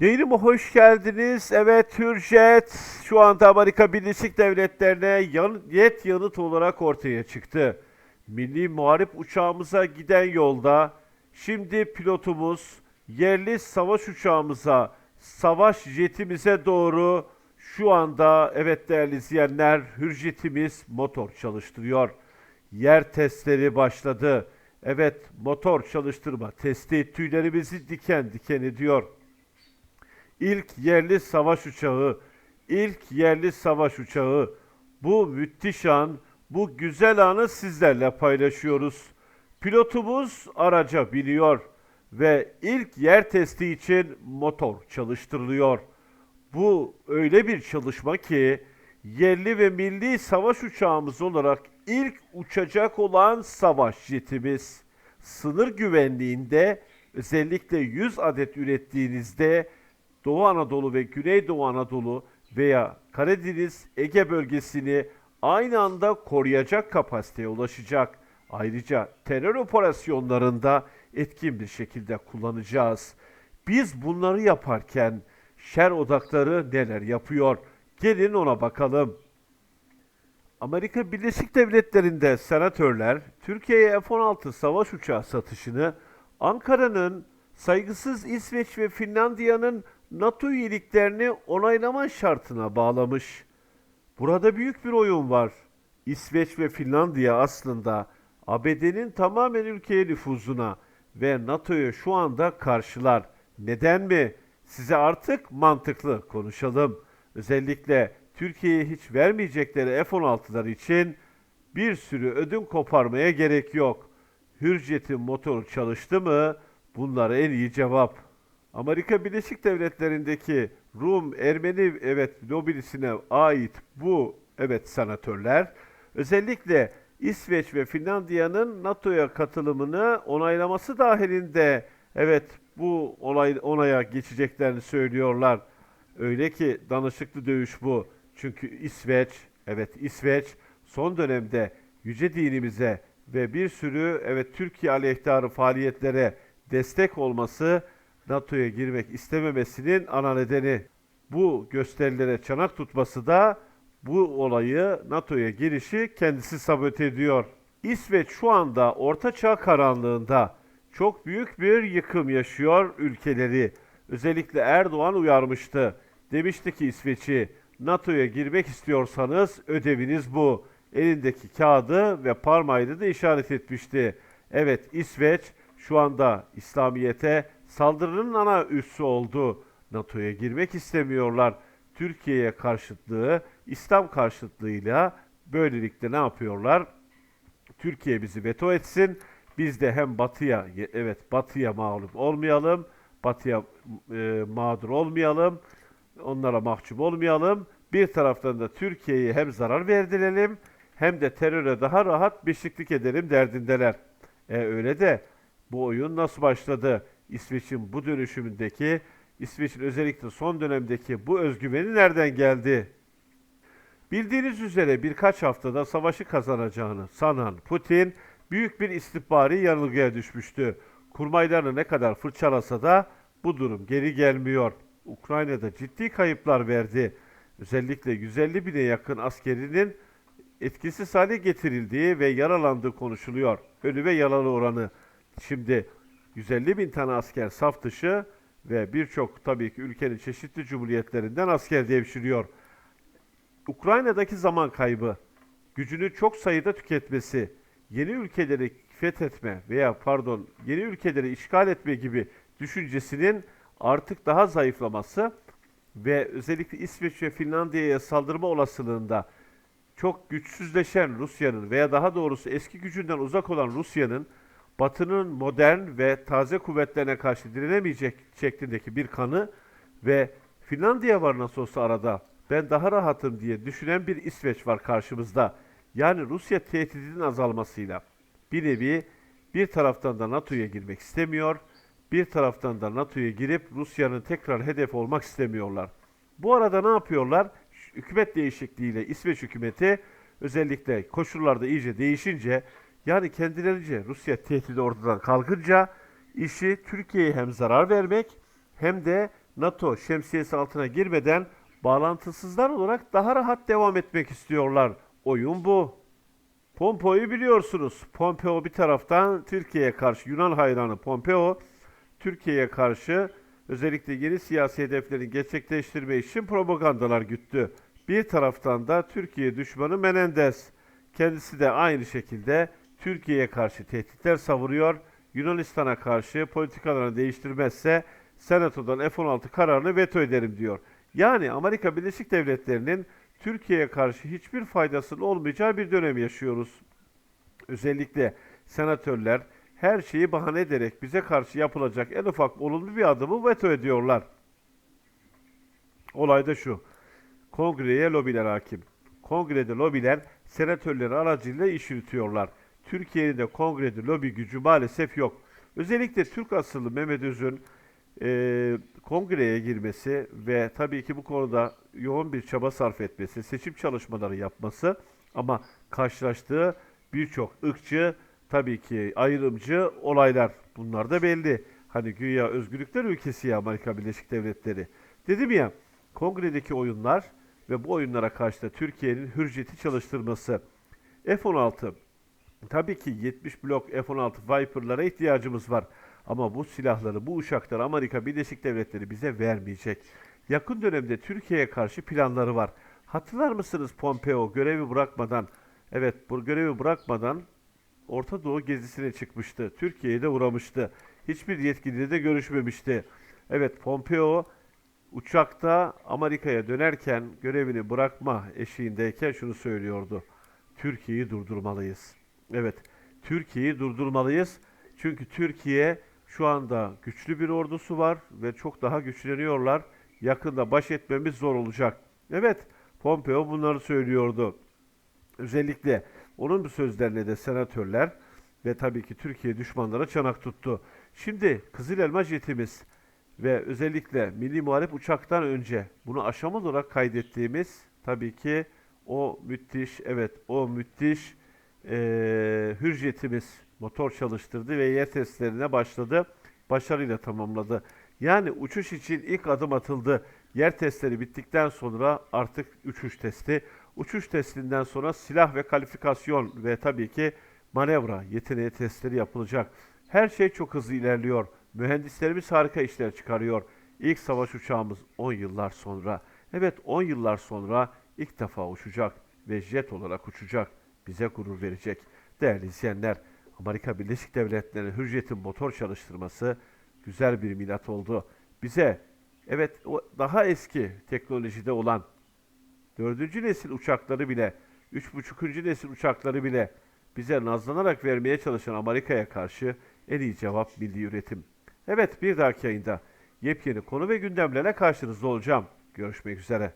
Yayınıma hoş geldiniz. Evet Hürjet şu anda Amerika Birleşik Devletleri'ne yan, yet yanıt olarak ortaya çıktı. Milli Muharip uçağımıza giden yolda şimdi pilotumuz yerli savaş uçağımıza, savaş jetimize doğru şu anda evet değerli izleyenler Hürjetimiz motor çalıştırıyor. Yer testleri başladı. Evet motor çalıştırma testi tüylerimizi diken diken ediyor. İlk yerli savaş uçağı, ilk yerli savaş uçağı. Bu müthiş an, bu güzel anı sizlerle paylaşıyoruz. Pilotumuz araca biniyor ve ilk yer testi için motor çalıştırılıyor. Bu öyle bir çalışma ki yerli ve milli savaş uçağımız olarak ilk uçacak olan savaş jetimiz sınır güvenliğinde özellikle 100 adet ürettiğinizde Doğu Anadolu ve Güneydoğu Anadolu veya Karadeniz, Ege bölgesini aynı anda koruyacak kapasiteye ulaşacak. Ayrıca terör operasyonlarında etkin bir şekilde kullanacağız. Biz bunları yaparken şer odakları neler yapıyor? Gelin ona bakalım. Amerika Birleşik Devletleri'nde senatörler Türkiye'ye F-16 savaş uçağı satışını Ankara'nın saygısız İsveç ve Finlandiya'nın NATO üyeliklerini onaylama şartına bağlamış. Burada büyük bir oyun var. İsveç ve Finlandiya aslında ABD'nin tamamen ülkeye nüfuzuna ve NATO'ya şu anda karşılar. Neden mi? Size artık mantıklı konuşalım. Özellikle Türkiye'ye hiç vermeyecekleri F-16'lar için bir sürü ödün koparmaya gerek yok. Hürjet'in motoru çalıştı mı? Bunlara en iyi cevap. Amerika Birleşik Devletleri'ndeki Rum, Ermeni evet lobisine ait bu evet senatörler özellikle İsveç ve Finlandiya'nın NATO'ya katılımını onaylaması dahilinde evet bu olay onaya geçeceklerini söylüyorlar. Öyle ki danışıklı dövüş bu. Çünkü İsveç, evet İsveç son dönemde yüce dinimize ve bir sürü evet Türkiye aleyhtarı faaliyetlere destek olması NATO'ya girmek istememesinin ana nedeni. Bu gösterilere çanak tutması da bu olayı NATO'ya girişi kendisi sabote ediyor. İsveç şu anda Orta Çağ karanlığında çok büyük bir yıkım yaşıyor ülkeleri. Özellikle Erdoğan uyarmıştı. Demişti ki İsveç'i NATO'ya girmek istiyorsanız ödeviniz bu. Elindeki kağıdı ve parmağıyla da işaret etmişti. Evet İsveç şu anda İslamiyet'e saldırının ana üssü oldu. NATO'ya girmek istemiyorlar. Türkiye'ye karşıtlığı, İslam karşıtlığıyla böylelikle ne yapıyorlar? Türkiye bizi veto etsin. Biz de hem batıya evet batıya mağlup olmayalım. Batıya e, mağdur olmayalım. Onlara mahcup olmayalım. Bir taraftan da Türkiye'ye hem zarar verdirelim hem de teröre daha rahat beşiklik edelim derdindeler. E öyle de bu oyun nasıl başladı? İsveç'in bu dönüşümündeki, İsveç'in özellikle son dönemdeki bu özgüveni nereden geldi? Bildiğiniz üzere birkaç haftada savaşı kazanacağını sanan Putin büyük bir istihbari yanılgıya düşmüştü. Kurmaylarını ne kadar fırçalasa da bu durum geri gelmiyor. Ukrayna'da ciddi kayıplar verdi. Özellikle 150 bine yakın askerinin etkisiz hale getirildiği ve yaralandığı konuşuluyor. Ölü ve yaralı oranı. Şimdi 150 bin tane asker saf dışı ve birçok tabii ki ülkenin çeşitli cumhuriyetlerinden asker devşiriyor. Ukrayna'daki zaman kaybı, gücünü çok sayıda tüketmesi, yeni ülkeleri fethetme veya pardon yeni ülkeleri işgal etme gibi düşüncesinin artık daha zayıflaması ve özellikle İsveç ve Finlandiya'ya saldırma olasılığında çok güçsüzleşen Rusya'nın veya daha doğrusu eski gücünden uzak olan Rusya'nın Batı'nın modern ve taze kuvvetlerine karşı direnemeyecek şeklindeki bir kanı ve Finlandiya var nasıl olsa arada ben daha rahatım diye düşünen bir İsveç var karşımızda. Yani Rusya tehdidinin azalmasıyla bir nevi bir taraftan da NATO'ya girmek istemiyor, bir taraftan da NATO'ya girip Rusya'nın tekrar hedef olmak istemiyorlar. Bu arada ne yapıyorlar? Hükümet değişikliğiyle İsveç hükümeti özellikle koşullarda iyice değişince yani kendilerince Rusya tehdidi ortadan kalkınca işi Türkiye'ye hem zarar vermek hem de NATO şemsiyesi altına girmeden bağlantısızlar olarak daha rahat devam etmek istiyorlar. Oyun bu. Pompeo'yu biliyorsunuz. Pompeo bir taraftan Türkiye'ye karşı Yunan hayranı Pompeo Türkiye'ye karşı özellikle yeni siyasi hedeflerini gerçekleştirme için propagandalar güttü. Bir taraftan da Türkiye düşmanı Menendez. Kendisi de aynı şekilde Türkiye'ye karşı tehditler savuruyor. Yunanistan'a karşı politikalarını değiştirmezse Senato'dan F-16 kararını veto ederim diyor. Yani Amerika Birleşik Devletleri'nin Türkiye'ye karşı hiçbir faydasının olmayacağı bir dönem yaşıyoruz. Özellikle senatörler her şeyi bahane ederek bize karşı yapılacak en ufak olumlu bir adımı veto ediyorlar. Olay da şu. Kongreye lobiler hakim. Kongrede lobiler senatörleri aracılığıyla iş yürütüyorlar. Türkiye'nin de kongrede lobi gücü maalesef yok. Özellikle Türk asıllı Mehmet Öz'ün e, kongreye girmesi ve tabii ki bu konuda yoğun bir çaba sarf etmesi, seçim çalışmaları yapması ama karşılaştığı birçok ırkçı, tabii ki ayrımcı olaylar. Bunlar da belli. Hani güya özgürlükler ülkesi ya Amerika Birleşik Devletleri. Dedim ya, kongredeki oyunlar ve bu oyunlara karşı da Türkiye'nin hürriyeti çalıştırması. F-16 Tabii ki 70 blok F-16 Viper'lara ihtiyacımız var. Ama bu silahları, bu uçakları Amerika Birleşik Devletleri bize vermeyecek. Yakın dönemde Türkiye'ye karşı planları var. Hatırlar mısınız Pompeo görevi bırakmadan, evet bu görevi bırakmadan Orta Doğu gezisine çıkmıştı. Türkiye'ye de uğramıştı. Hiçbir yetkiliyle de görüşmemişti. Evet Pompeo uçakta Amerika'ya dönerken görevini bırakma eşiğindeyken şunu söylüyordu. Türkiye'yi durdurmalıyız. Evet, Türkiye'yi durdurmalıyız. Çünkü Türkiye şu anda güçlü bir ordusu var ve çok daha güçleniyorlar. Yakında baş etmemiz zor olacak. Evet, Pompeo bunları söylüyordu. Özellikle onun bu sözlerine de senatörler ve tabii ki Türkiye düşmanlara çanak tuttu. Şimdi Kızıl Elma jetimiz ve özellikle Milli Muharip uçaktan önce bunu aşama olarak kaydettiğimiz tabii ki o müthiş, evet o müthiş eee hürjetimiz motor çalıştırdı ve yer testlerine başladı. Başarıyla tamamladı. Yani uçuş için ilk adım atıldı. Yer testleri bittikten sonra artık uçuş testi. Uçuş testinden sonra silah ve kalifikasyon ve tabii ki manevra yeteneği testleri yapılacak. Her şey çok hızlı ilerliyor. Mühendislerimiz harika işler çıkarıyor. İlk savaş uçağımız 10 yıllar sonra. Evet 10 yıllar sonra ilk defa uçacak ve jet olarak uçacak. Bize gurur verecek. Değerli izleyenler, Amerika Birleşik Devletleri'nin hürriyetin motor çalıştırması güzel bir milat oldu. Bize evet o daha eski teknolojide olan dördüncü nesil uçakları bile, üç buçukuncu nesil uçakları bile bize nazlanarak vermeye çalışan Amerika'ya karşı en iyi cevap milli üretim. Evet bir dahaki yayında yepyeni konu ve gündemlerle karşınızda olacağım. Görüşmek üzere.